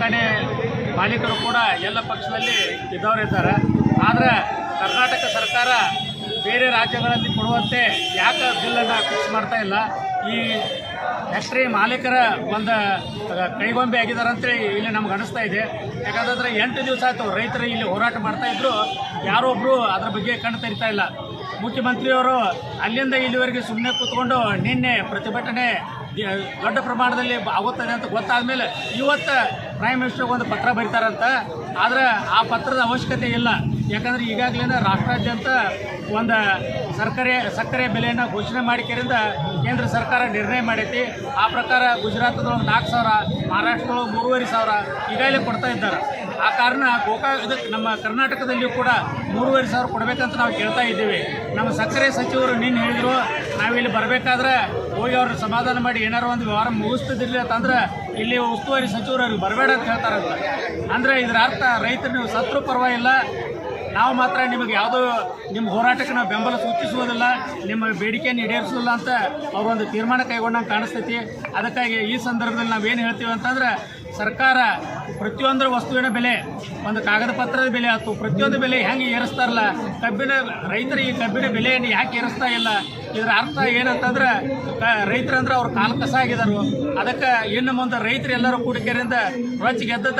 ಕಾರ್ಖಾನೆ ಮಾಲೀಕರು ಕೂಡ ಎಲ್ಲ ಪಕ್ಷದಲ್ಲಿ ಇದ್ದವರಿದ್ದಾರೆ ಆದರೆ ಕರ್ನಾಟಕ ಸರ್ಕಾರ ಬೇರೆ ರಾಜ್ಯಗಳಲ್ಲಿ ಕೊಡುವಂತೆ ಯಾಕೆ ಬಿಲ್ಲನ್ನು ಫಿಕ್ಸ್ ಮಾಡ್ತಾ ಇಲ್ಲ? ಈ ಫ್ಯಾಕ್ಟ್ರಿ ಮಾಲೀಕರ ಒಂದು ಕೈಗೊಂಬೆ ಆಗಿದ್ದಾರೆ ಅಂತೇಳಿ ಇಲ್ಲಿ ನಮ್ಗೆ ಅನಿಸ್ತಾ ಇದೆ. ಯಾಕಂತಂದ್ರೆ ಎಂಟು ದಿವಸ ಆಯಿತು ರೈತರು ಇಲ್ಲಿ ಹೋರಾಟ ಮಾಡ್ತಾಯಿದ್ರು ಯಾರೊಬ್ಬರು ಅದ್ರ ಬಗ್ಗೆ ಕಣ್ಣು ತೆರಿತಾ ಇಲ್ಲ. ಮುಖ್ಯಮಂತ್ರಿಯವರು ಅಲ್ಲಿಂದ ಇಲ್ಲಿವರೆಗೆ ಸುಮ್ಮನೆ ಕೂತ್ಕೊಂಡು ನಿನ್ನೆ ಪ್ರತಿಭಟನೆ ದೊಡ್ಡ ಪ್ರಮಾಣದಲ್ಲಿ ಆಗುತ್ತದೆ ಅಂತ ಗೊತ್ತಾದ ಮೇಲೆ ಇವತ್ತು ಪ್ರೈಮ್ ಮಿನಿಸ್ಟರ್ಗೆ ಒಂದು ಪತ್ರ ಬರೀತಾರಂತ. ಆದರೆ ಆ ಪತ್ರದ ಅವಶ್ಯಕತೆ ಇಲ್ಲ. ಯಾಕಂದ್ರೆ ಈಗಾಗಲೇ ರಾಷ್ಟ್ರಾದ್ಯಂತ ಒಂದು ಸರ್ಕಾರಿ, ಸಕ್ಕರೆ ಬೆಲೆಯನ್ನು ಘೋಷಣೆ ಮಾಡಿಕೆರಿಂದ ಕೇಂದ್ರ ಸರ್ಕಾರ ನಿರ್ಣಯ ಮಾಡೈತಿ. ಆ ಪ್ರಕಾರ ಗುಜರಾತದೊಳಗೆ ನಾಲ್ಕು ಸಾವಿರ, ಮಹಾರಾಷ್ಟ್ರದೊಳಗೆ ಮೂರುವರೆ ಸಾವಿರ ಈಗಾಗಲೇ ಕೊಡ್ತಾ ಇದ್ದಾರೆ. ಆ ಕಾರಣ ಗೋಕಾ ಇದಕ್ಕೆ ನಮ್ಮ ಕರ್ನಾಟಕದಲ್ಲಿಯೂ ಕೂಡ ಮೂರುವರೆ ಸಾವಿರ ಕೊಡಬೇಕಂತ ನಾವು ಕೇಳ್ತಾ ಇದ್ದೀವಿ. ನಮ್ಮ ಸಕ್ಕರೆ ಸಚಿವರು ನಿನ್ನೆ ಹೇಳಿದರು ನಾವಿಲ್ಲಿ ಬರಬೇಕಾದ್ರೆ ಹೋಗಿ ಅವ್ರನ್ನ ಸಮಾಧಾನ ಮಾಡಿ ಏನಾರು ಒಂದು ವ್ಯವಹಾರ ಮುಗಿಸ್ತಿದ್ದಿರಲಿ ಅಂತಂದ್ರೆ ಇಲ್ಲಿ ಉಸ್ತುವಾರಿ ಸಚಿವರು ಅವ್ರಿಗೆ ಬರಬೇಡ ಅಂತ ಹೇಳ್ತಾರಂತ ಅಂದ್ರೆ ಇದರ ಅರ್ಥ ರೈತರು ನೀವು ಸತ್ರು ಪರವಾಗಿಲ್ಲ. ನಾವು ಮಾತ್ರ ನಿಮಗೆ ಯಾವುದೋ ನಿಮ್ಮ ಹೋರಾಟಕ್ಕೆ ನಾವು ಬೆಂಬಲ ಸೂಚಿಸುವುದಿಲ್ಲ, ನಿಮ್ಮ ಬೇಡಿಕೆಯನ್ನು ಈಡೇರಿಸೋದಿಲ್ಲ ಅಂತ ಅವರೊಂದು ತೀರ್ಮಾನ ಕೈಗೊಂಡಂಗೆ ಕಾಣಿಸ್ತೈತಿ. ಅದಕ್ಕಾಗಿ ಈ ಸಂದರ್ಭದಲ್ಲಿ ನಾವೇನು ಹೇಳ್ತೀವಿ ಅಂತಂದ್ರೆ ಸರ್ಕಾರ ಪ್ರತಿಯೊಂದು ವಸ್ತುವಿನ ಬೆಲೆ, ಒಂದು ಕಾಗದ ಪತ್ರದ ಬೆಲೆ ಆಯ್ತು, ಪ್ರತಿಯೊಂದು ಬೆಲೆ ಹೆಂಗೆ ಏರಿಸ್ತಾರಲ್ಲ, ಕಬ್ಬಿನ ರೈತರು ಈ ಕಬ್ಬಿನ ಬೆಲೆಯನ್ನು ಯಾಕೆ ಏರಿಸ್ತಾ ಇಲ್ಲ? ಇದರ ಅರ್ಥ ಏನಂತಂದ್ರೆ ರೈತರಂದ್ರೆ ಅವ್ರು ಕಾಲು ಕಸ ಆಗಿದ್ದಾರೆ ಅದಕ್ಕೆ ಇನ್ನು ಮುಂದೆ ರೈತರು ಎಲ್ಲರೂ ಕೂಡಿಕೆರಿಂದ ರೊಚ್ಚ ಗೆದ್ದದ